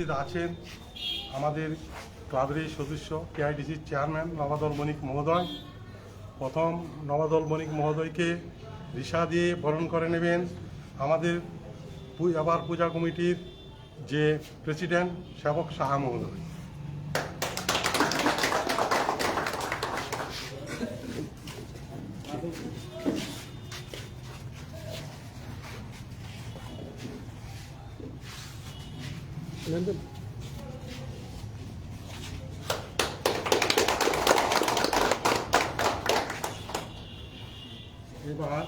উপস্থিত আছেন আমাদের ক্লাবের সদস্য কেআইডিসির চেয়ারম্যান নবাদল মণিক মহোদয়। প্রথম নবাদল মণিক মহোদয়কে রিসা দিয়ে বরণ করে নেবেন আমাদের আবার পূজা কমিটির যে প্রেসিডেন্ট, সেবক সাহা মহোদয়। এবার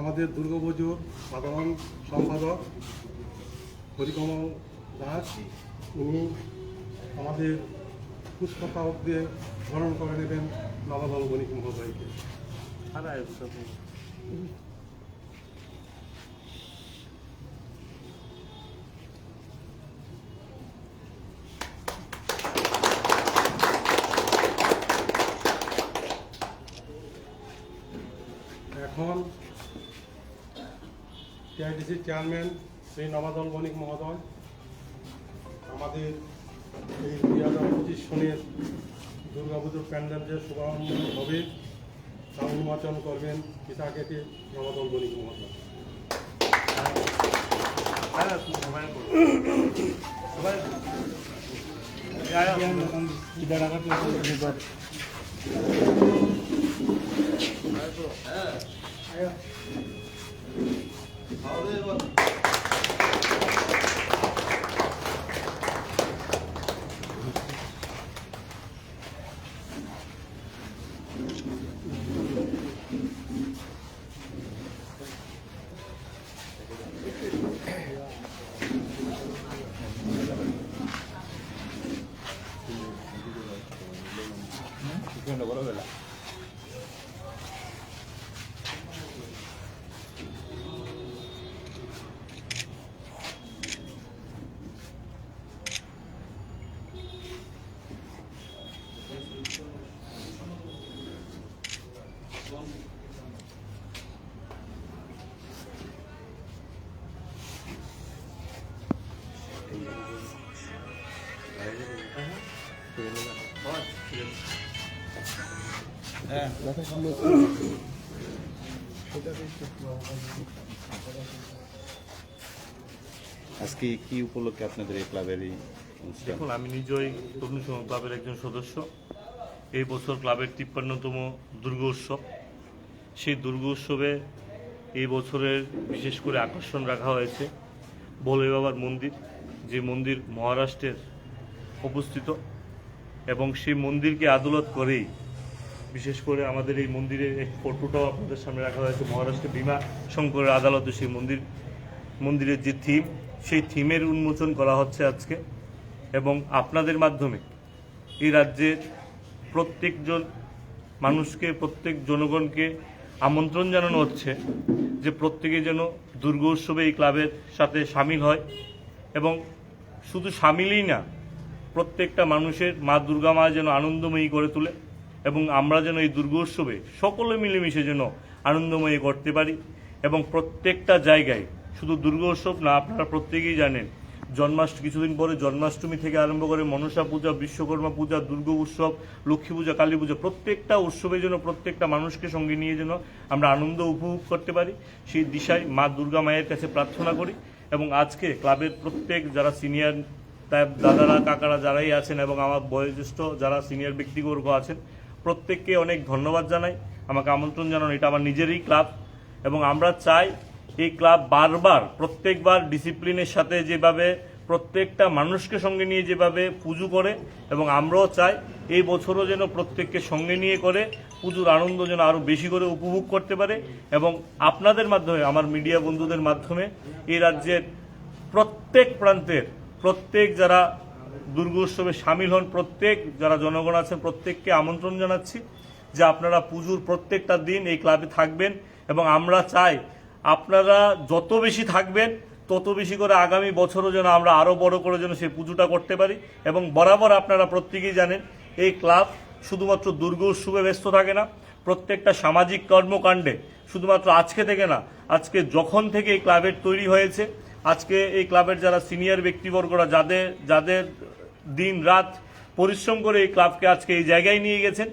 আমাদের দুর্গাপুজোর সাধারণ সম্পাদক হরিকমল দাস, উনি আমাদের পুষ্পতাওক দিয়ে বরণ করে নেবেন নবাবল বণিক মহোদয়কে। এখন টিআইডিসির চেয়ারম্যান শ্রী নবাদল বণিক মহোদয়, আমাদের এই দুই হাজার পঁচিশ সনের দুর্গাপুজোর প্যান্ডেল যে শুভারম্ভ হবে, তা উন্মোচন করবেন পিতা কেটে নবাদল বণিক মহোদয়। Bueno, bueno, verdad. আজকে কি উপলক্ষে আপনাদের এই ক্লাবের এই দেখুন, আমি নিজেই তরুণ ক্লাবের একজন সদস্য। এই বছর ক্লাবের তিপ্পান্নতম দুর্গা উৎসব। সেই দুর্গা উৎসবে এই বছরের বিশেষ করে আকর্ষণ রাখা হয়েছে ভোলে বাবার মন্দির, যে মন্দির মহারাষ্ট্রের অবস্থিত এবং সেই মন্দিরকে আদালত করেই, বিশেষ করে আমাদের এই মন্দিরের এই ফটোটাও আপনাদের সামনে রাখা হয়েছে, মহারাষ্ট্রের বিমা শঙ্করের আদালতে সেই মন্দির, মন্দিরের যে থিম সেই থিমের উন্মোচন করা হচ্ছে আজকে। এবং আপনাদের মাধ্যমে এই রাজ্যের প্রত্যেকজন মানুষকে, প্রত্যেক জনগণকে আমন্ত্রণ জানানো হচ্ছে যে প্রত্যেকে যেন দুর্গা উৎসবে এই ক্লাবের সাথে সামিল হয়। এবং শুধু সামিলই না প্রত্যেকটা মানুষের মা দুর্গা মা যেন আনন্দময়ী করে তোলে এবং আমরা যেন এই দুর্গোৎসবে সকলে মিলেমিশে যেন আনন্দময়ী করতে পারি এবং প্রত্যেকটা জায়গায়, শুধু দুর্গোৎসব না, আপনারা প্রত্যেকেই জানেন জন্মাষ্টমী কিছুদিন পরে জন্মাষ্টমী থেকে আরম্ভ করে মনসা পূজা, বিশ্বকর্মা পূজা, দুর্গা উৎসব, লক্ষ্মী পূজা, কালী পূজা, প্রত্যেকটা উৎসবে যেন প্রত্যেকটা মানুষকে সঙ্গে নিয়ে যেন আমরা আনন্দ উপভোগ করতে পারি, সেই দিশায় মা দুর্গা মায়ের কাছে প্রার্থনা করি এবং আজকে ক্লাবের প্রত্যেক যারা সিনিয়র তাই দাদারা, কাকারা যারাই আছেন এবং আমার বয়োজ্যেষ্ঠ যারা সিনিয়র ব্যক্তিবর্গ আছেন, প্রত্যেককে অনেক ধন্যবাদ জানাই। আমাকে আমন্ত্রণ জানান, এটা আমার নিজেরই ক্লাব এবং আমরা চাই এই ক্লাব বারবার, প্রত্যেকবার ডিসিপ্লিনের সাথে যেভাবে প্রত্যেকটা মানুষকে সঙ্গে নিয়ে যেভাবে পুজো করে এবং আমরাও চাই এই বছরও যেন প্রত্যেককে সঙ্গে নিয়ে করে পুজোর আনন্দ যেন আরও বেশি করে উপভোগ করতে পারে এবং আপনাদের মাধ্যমে, আমার মিডিয়া বন্ধুদের মাধ্যমে এই রাজ্যের প্রত্যেক প্রান্তের প্রত্যেক যারা দুর্গা উৎসবে সামিল হন, প্রত্যেক যারা জনগণ আছেন, প্রত্যেককে আমন্ত্রণ জানাচ্ছি যে আপনারা পুজোর প্রত্যেকটা দিন এই ক্লাবে থাকবেন এবং আমরা চাই আপনারা যত বেশি থাকবেন, তত বেশি করে আগামী বছরও যেন আমরা আরও বড় করে যেন সেই পুজোটা করতে পারি এবং বরাবর আপনারা প্রত্যেকেই জানেন, এই ক্লাব শুধুমাত্র দুর্গা উৎসবে ব্যস্ত থাকে না, প্রত্যেকটা সামাজিক কর্মকাণ্ডে, শুধুমাত্র আজকে থেকে না, আজকে যখন থেকে এই ক্লাবের তৈরি হয়েছে আজকে এই ক্লাবের যারা সিনিয়র ব্যক্তিবর্গরা, যাদের যাদের দিন রাত পরিশ্রম করে এই ক্লাবকে আজকে এই জায়গায় নিয়ে গেছেন,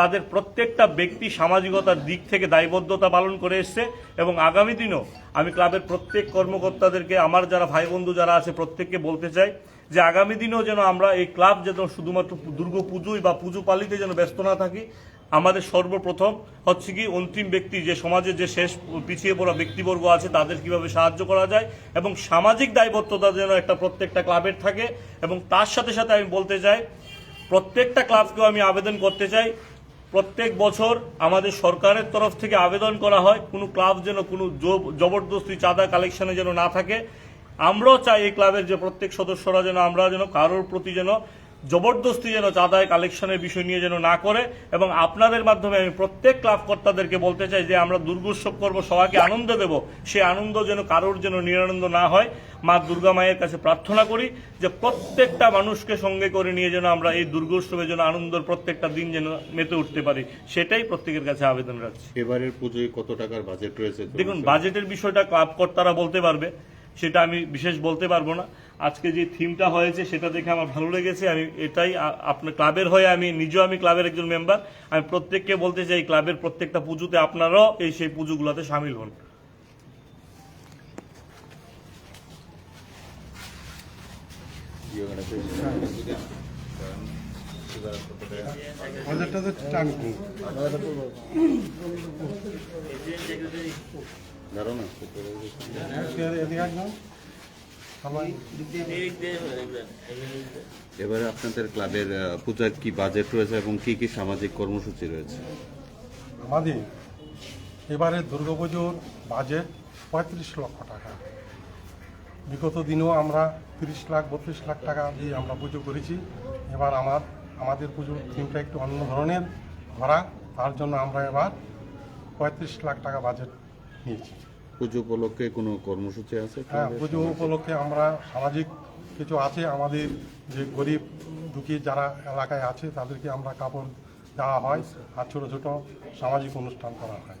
তাদের প্রত্যেকটা ব্যক্তি সামাজিকতার দিক থেকে দায়বদ্ধতা পালন করে এসছে এবং আগামী দিনও আমি ক্লাবের প্রত্যেক কর্মকর্তাদেরকে, আমার যারা ভাই বন্ধু যারা আছে, প্রত্যেককে বলতে চাই যে আগামী দিনেও যেন আমরা এই ক্লাব যেন শুধুমাত্র দুর্গা পুজোই বা পুজো পালিতে যেন ব্যস্ত না থাকি আমাদের সর্বপ্রথম হচ্ছে কি অন্তিম ব্যক্তি যে সমাজে যে শেষ পিছিয়ে পড়া ব্যক্তিবর্গ আছে, তাদের কীভাবে সাহায্য করা যায় এবং সামাজিক দায়বদ্ধতা যেন একটা প্রত্যেকটা ক্লাবের থাকে এবং তার সাথে সাথে আমি বলতে চাই, প্রত্যেকটা ক্লাবকেও আমি আবেদন করতে চাই, প্রত্যেক বছর আমাদের সরকারের তরফ থেকে আবেদন করা হয়, কোনো ক্লাব যেন কোনো জব- জবরদস্তি চাঁদা কালেকশনে যেন না থাকে। আমরাও চাই এই ক্লাবের যে প্রত্যেক সদস্যরা যেন, আমরা যেন কারোর প্রতি যেন জবরদস্তি যেন চাঁদায় কালেকশনের বিষয় নিয়ে যেন না করে এবং আপনাদের মাধ্যমে আমি প্রত্যেক ক্লাব কর্তাদেরকে বলতে চাই যে আমরা দুর্গোৎসব করব সবাইকে আনন্দ দেব। সে আনন্দ যেন কারোর যেন নিরানন্দ না হয়। মা দুর্গা মায়ের কাছে প্রার্থনা করি যে প্রত্যেকটা মানুষকে সঙ্গে করে নিয়ে যেন আমরা এই দুর্গোৎসবের যেন আনন্দের প্রত্যেকটা দিন যেন মেতে উঠতে পারি। সেটাই প্রত্যেকের কাছে আবেদন রাখছি। এবারের পুজোয় কত টাকার বাজেট রয়েছে? দেখুন বাজেটের বিষয়টা ক্লাব কর্তারা বলতে পারবে সেটা আমি বিশেষ বলতে পারব না। আজকে যে থিমটা হয়েছে সেটা দেখে আমার ভালো লেগেছে। আমি এটাই আপনার ক্লাবের হয়ে আমি নিজেও আমি ক্লাবের একজন মেম্বার আমি প্রত্যেককে বলতে চাই ক্লাবের প্রত্যেকটা পুজোতে আপনারাও এই সেই পুজোগুলোতে সামিল হন। এবারে আপনাদের ক্লাবের পূজার কি বাজেট রয়েছে এবং কি কি সামাজিক কর্মসূচি রয়েছে? আমাদের এবারে দুর্গাপুজোর বাজেট পঁয়ত্রিশ লক্ষ টাকা। বিগত দিনেও আমরা তিরিশ লাখ বত্রিশ লাখ টাকা দিয়ে আমরা পুজো করেছি। এবার আমার আমাদের পুজোর থিমটা একটু অন্য ধরনের ধরা। তার জন্য আমরা এবার পঁয়ত্রিশ লাখ টাকা বাজেট নিয়েছি। পুজো উপলক্ষে কোনো কর্মসূচি আছে? হ্যাঁ পুজো উপলক্ষে আমরা সামাজিক কিছু আছে, আমাদের যে গরিব দুঃখী যারা এলাকায় আছে, তাদেরকে আমরা কাপড় দেওয়া হয় আর ছোটো ছোটো সামাজিক অনুষ্ঠান করা হয়।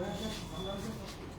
Ben de, ben de, ben de.